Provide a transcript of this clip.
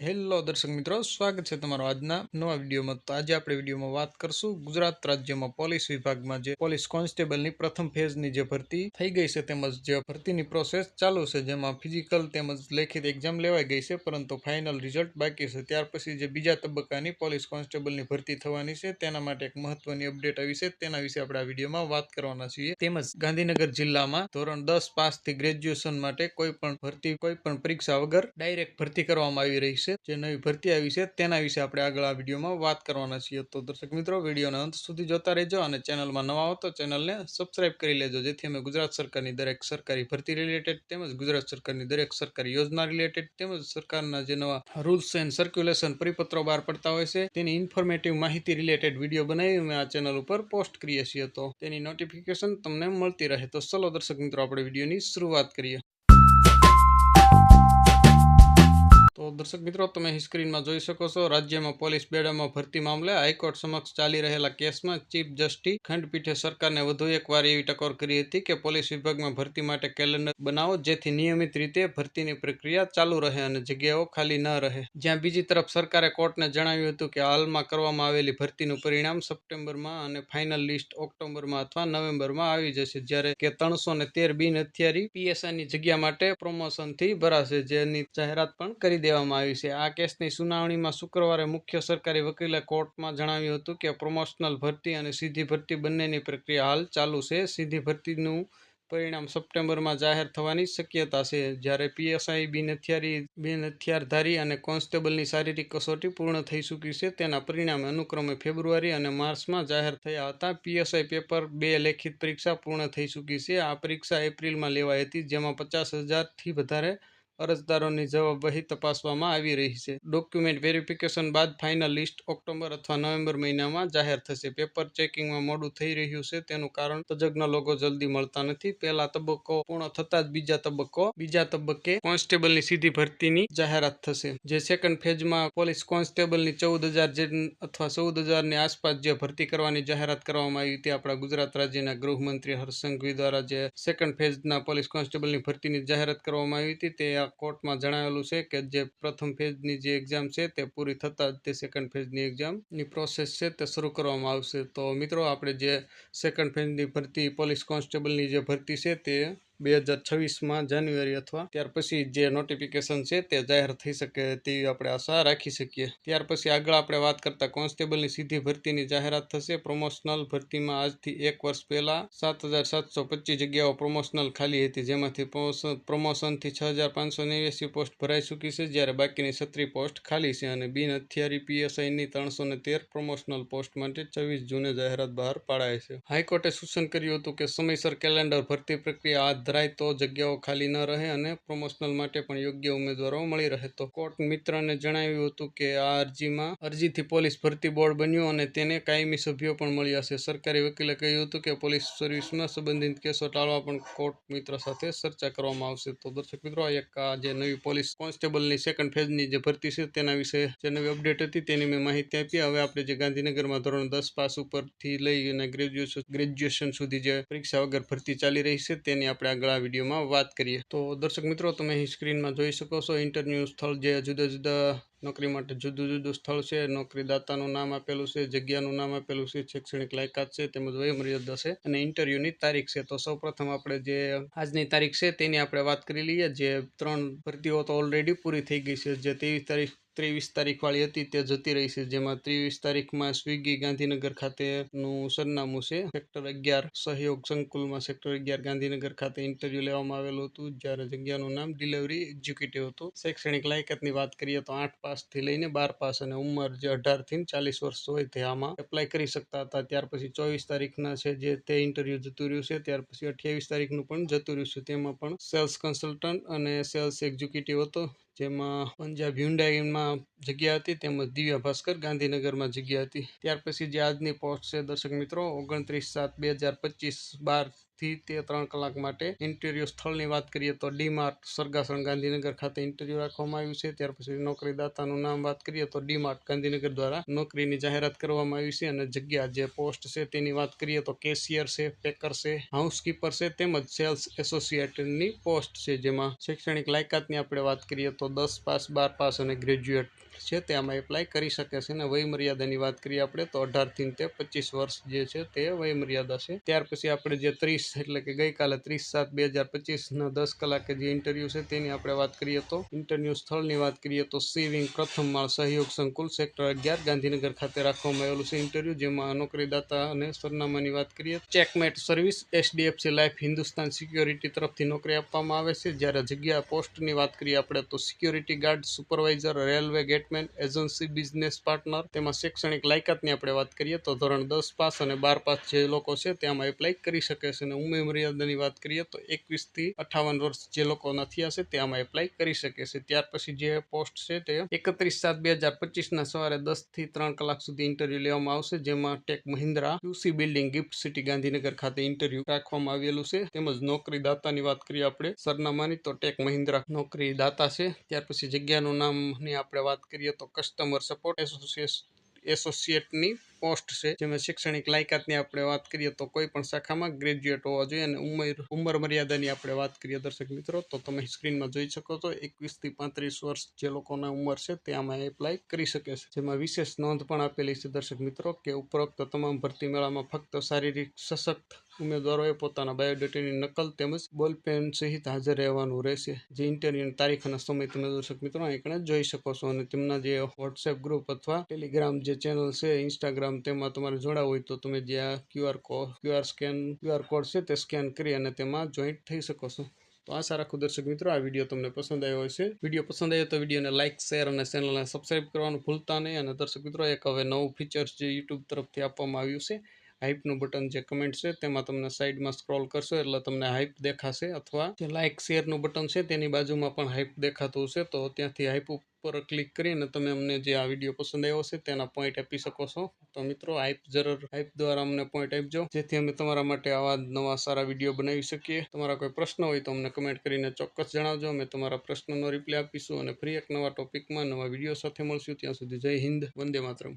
Hello દર્શક મિત્રો, સ્વાગત છે તમારો આજના નવા વિડીયોમાં. તો આજે આપણે વિડીયોમાં વાત કરશું ગુજરાત રાજ્યમાં પોલીસ વિભાગમાં જે પોલીસ કોન્સ્ટેબલની પ્રથમ ફેઝની જે ભરતી થઈ ગઈ છે તેમજ જે ભરતીની પ્રોસેસ ચાલુ છે, જેમાં ફિઝિકલ તેમજ લેખિત એક્ઝામ લેવાઈ ગઈ છે, પરંતુ ફાઇનલ રિઝલ્ટ બાકી છે. ત્યાર પછી જે બીજા તબક્કાની પોલીસ કોન્સ્ટેબલની ભરતી થવાની છે, તેના માટે એક મહત્વની અપડેટ આવી છે. તેના વિશે આપણે આ વિડીયોમાં વાત કરવાના છીએ. તેમજ ગાંધીનગર જિલ્લામાં ધોરણ દસ પાસથી ગ્રેજ્યુએશન માટે કોઈ પણ ભરતી, કોઈ પણ પરીક્ષા વગર ડાયરેક્ટ ભરતી કરવામાં આવી રહી છે જે નવી ભરતી આવી છે, તેના વિશે આપણે આગળ આ વિડીયોમાં વાત કરવાના છીએ. તો દર્શક મિત્રો, વિડીયોના અંત સુધી જોતા રહેજો અને ચેનલમાં નવા હો તો ચેનલને સબસ્ક્રાઇબ કરી લેજો, જેથી અમે ગુજરાત સરકારની દરેક સરકારી ભરતી રિલેટેડ તેમજ ગુજરાત સરકારની દરેક સરકારી યોજના રિલેટેડ તેમજ સરકારના જે નવા રૂલ્સ એન્ડ સર્ક્યુલેશન પરિપત્રો બહાર પડતા હોય છે, તેની ઇન્ફોર્મેટિવ માહિતી રિલેટેડ વીડિયો બનાવી અમે આ ચેનલ ઉપર પોસ્ટ કરીએ છીએ. તો તેની નોટિફિકેશન તમને મળતી રહે. તો ચલો દર્શક મિત્રો, આપણે વિડીયોની શરૂઆત કરીએ. તો દર્શક મિત્રો, તમે સ્ક્રીનમાં જોઈ શકો છો, રાજ્યમાં પોલીસ બેડામાં ભરતી મામલે હાઈકોર્ટ સમક્ષ ચાલી રહેલા કેસમાં ચીફ જસ્ટિસ ખંડપીઠે સરકારને વધુ એકવાર એવી ટકોર કરી હતી કે પોલીસ વિભાગમાં ભરતી માટે કેલેન્ડર બનાવો, જેથી નિયમિત રીતે ભરતીની પ્રક્રિયા ચાલુ રહે અને જગ્યાઓ ખાલી ન રહે. જ્યાં બીજી તરફ સરકારે કોર્ટને જણાવ્યું હતું કે હાલમાં કરવામાં આવેલી ભરતીનું પરિણામ સપ્ટેમ્બરમાં અને ફાઇનલ લિસ્ટ ઓક્ટોબરમાં અથવા નવેમ્બરમાં આવી જશે, જ્યારે કે ત્રણસો ને તેર બિન હથિયારી પીએસઆઈની જગ્યા માટે પ્રમોશનથી ભરાશે, જેની જાહેરાત પણ કરી દેવામાં આવી છે. આ કેસની સુનાવણીમાં શુક્રવારે મુખ્ય સરકારી વકીલે કોર્ટમાં જણાવ્યું હતું કે પ્રમોશનલ ભરતી અને સીધી ભરતી બંનેની પ્રક્રિયા હાલ ચાલુ છે. સીધી ભરતીનું પરિણામ સપ્ટેમ્બરમાં જાહેર થવાની શક્યતા છે. જ્યારે પીએસઆઈ બિન હથિયારી બિન હથિયારધારી અને કોન્સ્ટેબલની શારીરિક કસોટી પૂર્ણ થઈ ચૂકી છે, તેના પરિણામે અનુક્રમે ફેબ્રુઆરી અને માર્ચમાં જાહેર થયા હતા. પીએસઆઈ પેપર બે લેખિત પરીક્ષા પૂર્ણ થઈ ચૂકી છે. આ પરીક્ષા એપ્રિલમાં લેવાઈ હતી, જેમાં પચાસ હજારથી વધારે અરજદારોની જવાબવહી તપાસવામાં આવી રહી છે. ડોક્યુમેન્ટ વેરિફિકેશન બાદ ફાઇનલ લિસ્ટ ઓક્ટોબર અથવા નવેમ્બર મહિનામાં જાહેર થશે. પેપર ચેકિંગમાં મોડું થઈ રહ્યું છે તેનું કારણ તજજ્ઞ લોકો જલ્દી મળતા નથી. પહેલા તબક્કો પૂર્ણ થતા જ બીજા તબક્કો, બીજા તબક્કે કોન્સ્ટેબલની સીધી ભરતીની જાહેરાત થશે. જે સેકન્ડ ફેઝમાં પોલીસ કોન્સ્ટેબલની ચૌદ હજાર જે અથવા ચૌદ હજારની આસપાસ જે ભરતી કરવાની જાહેરાત કરવામાં આવી હતી, આપણા ગુજરાત રાજ્યના ગૃહમંત્રી હર્ષ સંઘવી દ્વારા જે સેકન્ડ ફેઝના પોલીસ કોન્સ્ટેબલની ભરતીની જાહેરાત કરવામાં આવી હતી, તે કોર્ટમાં જણાવેલું છે કે જે પ્રથમ ફેઝની જે એક્ઝામ છે તે પૂરી થતાં જ તે સેકન્ડ ફેઝની એક્ઝામની પ્રોસેસ છે તે શરૂ કરવામાં આવશે. તો મિત્રો, આપણે જે સેકન્ડ ફેઝની ભરતી પોલીસ કોન્સ્ટેબલની જે ભરતી છે તે બે હજાર છવ્વીસમાં જાન્યુઆરી અથવા ત્યાર પછી જે નોટિફિકેશન છે તે જાહેર થઈ શકે તેવી આપણે આશા રાખી શકીએ. ત્યાર પછી આગળ આપણે વાત કરતા કોન્સ્ટેબલની સીધી ભરતીની જાહેરાત થશે. પ્રમોશનલ ભરતીમાં આજથી એક વર્ષ પહેલા સાત હજાર સાતસો પચીસ જગ્યાઓ પ્રમોશનલ ખાલી હતી, જેમાંથી પ્રમોશનથી છ હજાર પાંચસો નેવ્યાસી પોસ્ટ ભરાઈ ચૂકી છે, જ્યારે બાકીની છત્રી પોસ્ટ ખાલી છે અને બિન હથિયારી પીએસઆઈની ત્રણસો ને તેર પ્રમોશનલ પોસ્ટ માટે છવ્વીસ જૂને જાહેરાત બહાર પાડાય છે. હાઈકોર્ટે સૂચન કર્યું હતું કે સમયસર કેલેન્ડર ભરતી પ્રક્રિયા હાથ ધરાય તો જગ્યાઓ ખાલી ન રહે અને પ્રમોશનલ માટે પણ યોગ્ય ઉમેદવારો મળી રહે. તો કોર્ટ મિત્રને જણાવ્યું હતું કે આ અરજીમાં, અરજીથી પોલીસ ભરતી બોર્ડ બન્યું અને તેને કાયમી સભ્યો પણ મળ્યા છે. સરકારી વકીલે કહ્યું હતું કે પોલીસ સર્વિસમાં સંબંધિત કેસો ટાળવા પણ કોર્ટ મિત્ર સાથે ચર્ચા કરવામાં આવશે. તો દર્શક મિત્રો એક, આ જે નવી પોલીસ કોન્સ્ટેબલની સેકન્ડ ફેઝની જે ભરતી છે તેના વિશે જે નવી અપડેટ હતી તેની મેં માહિતી આપી. હવે આપણે જે ગાંધીનગરમાં ધોરણ દસ પાસ ઉપરથી લઈ અને ગ્રેજ્યુએશન ગ્રેજ્યુએશન સુધી જે પરીક્ષા વગર ભરતી ચાલી રહી છે તેની આપણે આગળ વિડીયોમાં વાત કરીએ. તો દર્શક મિત્રો, તમે સ્ક્રીનમાં જોઈ શકો છો ઇન્ટરવ્યૂ સ્થળ જે જુદા જુદા નોકરી માટે જુદું જુદું સ્થળ છે. નોકરીદાતાનું નામ આપેલું છે, જગ્યાનું નામ આપેલું છે, શૈક્ષણિક લાયકાત છે, તેમજ વયમર્યાદા છે અને ઇન્ટરવ્યૂની તારીખ છે. તો સૌપ્રથમ આપણે જે આજની તારીખ છે તેની આપણે વાત કરી લઈએ. જે ત્રણ ભરતીઓ તો ઓલરેડી પૂરી થઈ ગઈ છે. જે ત્રેવીસ તારીખ ત્રેવીસ તારીખવાળી હતી, તે જતી રહી છે. જેમાં ત્રેવીસ તારીખમાં સ્વિગી ગાંધીનગર ખાતેનું સરનામું છે. સેક્ટર અગિયાર સહયોગ સંકુલમાં સેક્ટર અગિયાર ગાંધીનગર ખાતે ઇન્ટરવ્યુ લેવામાં આવેલું હતું, જ્યારે જગ્યાનું નામ ડિલિવરી એક્ઝિક્યુટિવ હતું. શૈક્ષણિક લાયકાતની વાત કરીએ તો આઠ પાસથી લઈને બાર પાસ અને ઉંમર જે અઢારથી ચાલીસ વર્ષ હોય તે આમાં એપ્લાય કરી શકતા હતા. ત્યાર પછી ચોવીસ તારીખના છે જે તે ઇન્ટરવ્યુ જતું રહ્યું છે. ત્યાર પછી અઠ્યાવીસ તારીખનું પણ જતું રહ્યું છે. તેમાં પણ સેલ્સ કન્સલ્ટન્ટ અને સેલ્સ એક્ઝિક્યુટિવ હતો. જેમાં પંજાબ હ્યુન્ડાઈમાં જગ્યા હતી તેમજ દિવ્યા ભાસ્કર ગાંધીનગરમાં જગ્યા હતી. ત્યાર પછી જે આજની પોસ્ટ છે, દર્શક મિત્રો, ઓગણત્રીસ સાત બે હજાર પચીસ બારથી તે ત્રણ કલાક માટે ઇન્ટરવ્યુ સ્થળની વાત કરીએ તો ડી માર્ટ સરગાસણ ગાંધીનગર ખાતે ઇન્ટરવ્યૂ રાખવામાં આવ્યું છે. ત્યાર પછી નોકરીદાતાનું નામ વાત કરીએ તો ડી માર્ટ ગાંધીનગર દ્વારા નોકરીની જાહેરાત કરવામાં આવી છે અને જગ્યા જે પોસ્ટ છે તેની વાત કરીએ તો કેશિયર છે, પેકર છે, હાઉસકીપર છે તેમજ સેલ્સ એસોસિએટની પોસ્ટ છે જેમાં શૈક્ષણિક લાયકાતની આપણે વાત કરીએ તો દસ પાસ, બાર પાસ અને ગ્રેજ્યુએટ છે, તે આમાં એપ્લાય કરી શકે છે. અને વયમર્યાદાની વાત કરીએ આપણે, તો અઢારથી તે પચીસ વર્ષ જે છે, તે વયમર્યાદા છે. ત્યાર પછી આપણે જે ત્રીસ, એટલે કે ગઈકાલે ત્રીસ સાત બે હજાર પચીસના દસ કલાકે જે ઇન્ટરવ્યૂ છે, તેની આપણે વાત કરીએ તો ઇન્ટરવ્યૂ સ્થળની વાત કરીએ તો સીવિંગ પ્રથમ માળ સહયોગ સંકુલ સેક્ટર અગિયાર, ગાંધીનગર ખાતે રાખવામાં આવેલું છે ઇન્ટરવ્યૂ જેમાં નોકરીદાતા અને સરનામાની વાત કરીએ checkmate service HDFC life Hindustan security તરફથી નોકરી આપવામાં આવે છે. જ્યારે જગ્યા, પોસ્ટની વાત કરીએ આપણે, તો security guard supervisor railway gateman agency business partner તેમાં શૈક્ષણિક લાયકાતની આપણે વાત કરીએ તો ધોરણ દસ પાસ અને બાર પાસ જે લોકો છે તેમાં એપ્લાય કરી શકે છે અને ઉંમર મર્યાદાની વાત કરીએ તો એકવીસથી અઠાવન વર્ષ જે લોકોના થયા છે તે આમાં એપ્લાય કરી શકે છે. ત્યાર પછી જે પોસ્ટ છે તે એકત્રીસ સાત બે હજાર પચીસના સવારે દસથી ત્રણ કલાક સુધી ઇન્ટરવ્યૂ લેવામાં આવશે, જેમાં tech Mahindra UC building gift city Gandhinagar ખાતે ઇન્ટરવ્યૂ રાખવામાં આવેલું છે. તેમજ નોકરી દાતાની વાત કરીએ આપણે સરનામાની, તો ટેક મહિન્દ્રા નોકરી દાતા છે. ત્યાર પછી જગ્યાનું નામની આપણે વાત કરીએ તો કસ્ટમર સપોર્ટ એસોસિએશન એસોસિએટની પોસ્ટ છે, જેમાં શૈક્ષણિક લાયકાતની આપણે વાત કરીએ તો કોઈ પણ શાખામાં ગ્રેજ્યુએટ હોવા જોઈએ અને ઉંમર ઉંમર મર્યાદાની આપણે વાત કરીએ દર્શક મિત્રો, તો તમે સ્ક્રીનમાં જોઈ શકો છો, એકવીસથી પાંત્રીસ વર્ષ જે લોકોના ઉંમર છે તે આમાં એપ્લાય કરી શકે છે. જેમાં વિશેષ નોંધ પણ આપેલી છે દર્શક મિત્રો કે ઉપરોક્ત તમામ ભરતી મેળામાં ફક્ત શારીરિક સશક્ત ઉમેદવારોએ પોતાના બાયોડેટાની નકલ તેમજ બોલપેન સહિત હાજર રહેવાનું રહેશે. જે ઇન્ટરવ્યુની તારીખ અને સમય તમે દર્શક મિત્રો એકણે જોઈ શકો છો અને તેમના જે વોટ્સએપ ગ્રુપ અથવા ટેલિગ્રામ જે ચેનલ છે ઇન્સ્ટાગ્રામ તેમાં તમારે જોડાવું હોય તો તમે જે આ QR code QR scan QR code છે તે સ્કેન કરી અને તેમાં જોઈન્ટ થઈ શકો છો. તો આશા રાખું દર્શક મિત્રો, આ વીડિયો તમને પસંદ આવ્યો હશે. વીડિયો પસંદ આવ્યો તો વિડીયોને લાઇક શેર અને ચેનલને સબસ્ક્રાઈબ કરવાનું ભૂલતા નહીં. અને દર્શક મિત્રો, એક હવે નવું ફીચર્સ જે યુટ્યુબ તરફથી આપવામાં આવ્યું છે હાઇપનું બટન જે કમેન્ટ છે, તેમાં તમને સાઈડમાં સ્ક્રોલ કરશો એટલે તમને હાઇપ દેખાશે. અથવા જે લાઇક શેરનું બટન છે, તેની બાજુમાં પણ હાઇપ દેખાતું હશે. તો ત્યાંથી હાઇપ ઉપર ક્લિક કરીને તમે અમને જે આ વીડિયો પસંદ આવ્યો છે, તેના પોઈન્ટ આપી શકો છો. તો મિત્રો હાઇપ જરૂર. હાઇપ દ્વારા અમને પોઈન્ટ આપજો. જેથી અમે તમારા માટે આવા નવા સારા વીડિયો બનાવી શકીએ. તમારા કોઈ પ્રશ્ન હોય તો અમને કમેન્ટ કરીને ચોક્કસ જણાવજો. અમે તમારા પ્રશ્નનો રિપ્લાય આપીશું અને ફરી એક નવા ટોપિકમાં નવા વીડિયો સાથે મળશું. ત્યાં સુધી જય હિન્દ. વંદે માતરમ.